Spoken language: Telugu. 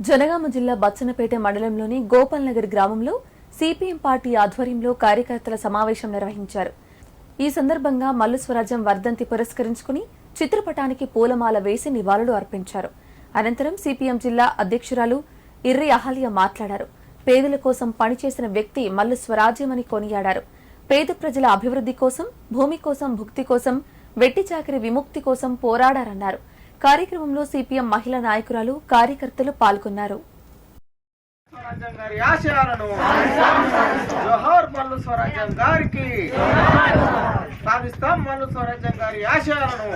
జనగామ జిల్లా బచ్చనపేట మండలంలోని గోపాల్ నగర్ గ్రామంలో సిపిఎం పార్టీ ఆధ్వర్యంలో కార్యకర్తల సమావేశం నిర్వహించారు. ఈ సందర్భంగా మల్లు స్వరాజ్యం వర్ధంతి పురస్కరించుకుని చిత్రపటానికి పూలమాల వేసి నివాళులు అర్పించారు. అనంతరం సిపిఎం జిల్లా అధ్యక్షురాలు ఇర్రి అహల్య మాట్లాడారు. పేదల కోసం పనిచేసిన వ్యక్తి మల్లు స్వరాజ్యమని కొనియాడారు. పేద ప్రజల అభివృద్ధి కోసం భూమి కోసం భుక్తి కోసం వెట్టి చాకరి విముక్తి కోసం పోరాడారన్నారు. కార్యక్రమంలో సిపిఎం మహిళా నాయకురాలు కార్యకర్తలు పాల్గొన్నారు. స్వరాజ్యం గారి ఆశయాలను మల్లు స్వరాజ్యం గారికి సాధిస్తాం మల్లు స్వరాజ్యం గారి ఆశయాలను.